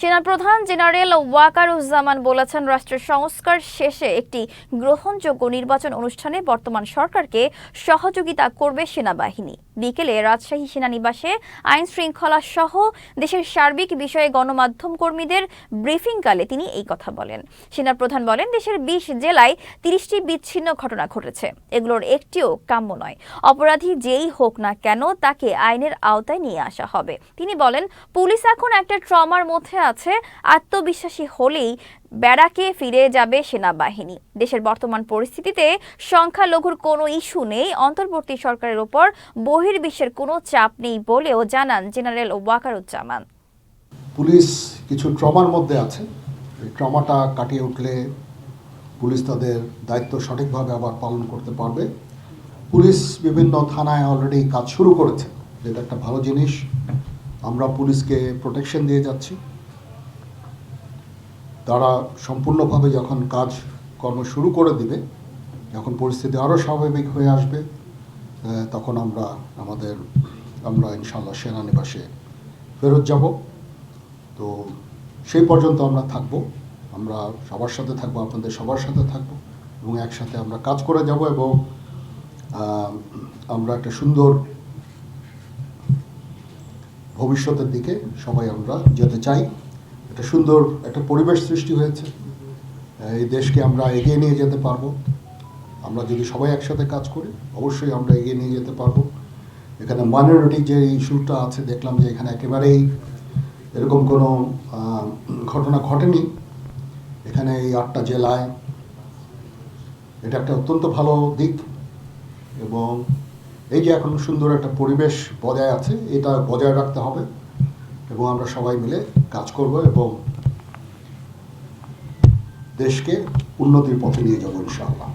সেনাপ্রধান জেনারেল ওয়াকারুজ্জামান বলেছেন, রাষ্ট্রের সংস্কার শেষে একটি গ্রহণযোগ্য নির্বাচন অনুষ্ঠানে বর্তমান সরকারকে সহযোগিতা করবে সেনাবাহিনী। বিকেলে রাজশাহী সেনানিবাসে আইন শৃঙ্খলা সহ দেশের সার্বিক বিষয়ে গণমাধ্যম কর্মীদের ব্রিফিংকালে তিনি এই কথা বলেন। সেনাপ্রধান বলেন, দেশের বিশ জেলায় তিরিশটি বিচ্ছিন্ন ঘটনা ঘটেছে। এগুলোর একটিও কাম্য নয়। অপরাধী যেই হোক না কেন তাকে আইনের আওতায় নিয়ে আসা হবে। তিনি বলেন, পুলিশ এখন একটা ট্রমার মধ্যে আছে, আত্মবিশ্বাসী হলেই ব্যারাকে ফিরে যাবে সেনাবাহিনী। দেশের বর্তমান পরিস্থিতিতে সংখ্যালঘুর কোনো ইস্যু নেই। অন্তর্বর্তী সরকারের ওপর বহির্বিশ্বের কোনো চাপ নেই বলেও জানান জেনারেল ওয়াকারুজ্জামান। পুলিশ কিছু ট্রমার মধ্যে আছে। ট্রমাটা কাটিয়ে উঠলে পুলিশ তাদের দায়িত্ব সঠিকভাবে আবার পালন করতে পারবে। পুলিশ বিভিন্ন থানায় অলরেডি কাজ শুরু করেছে। যেটা একটা ভালো জিনিস। আমরা পুলিশকে প্রোটেকশন দিয়ে যাচ্ছি। তারা সম্পূর্ণভাবে যখন কাজ, কর্ম শুরু করে দিবে, যখন পরিস্থিতি আরও স্বাভাবিক হয়ে আসবে তখন আমরা, আমাদের, আমরা ইনশাল্লাহ সেনানিবাসে ফেরত যাব। তো সেই পর্যন্ত আমরা থাকব। আমরা সবার সাথে থাকব, আপনাদের সবার সাথে থাকব এবং একসাথে আমরা কাজ করে যাব এবং আমরা একটা সুন্দর ভবিষ্যতের দিকে সবাই আমরা যেতে চাই। একটা সুন্দর একটা পরিবেশ সৃষ্টি হয়েছে। এই দেশকে আমরা এগিয়ে নিয়ে যেতে পারব। আমরা যদি সবাই একসাথে কাজ করি, অবশ্যই আমরা এগিয়ে নিয়ে যেতে পারব। এখানে মাইনরিটি যে ইস্যুটা আছে, দেখলাম যে এখানে একেবারেই এরকম কোনো ঘটনা ঘটেনি। এখানে এই আটটা জেলায় এটা একটা অত্যন্ত ভালো দিক এবং এই যে এখন সুন্দর একটা পরিবেশ বজায় আছে, এটা বজায় রাখতে হবে। এবং আমরা সবাই মিলে কাজ করব এবং দেশকে উন্নতির পথে নিয়ে যাব ইনশাআল্লাহ।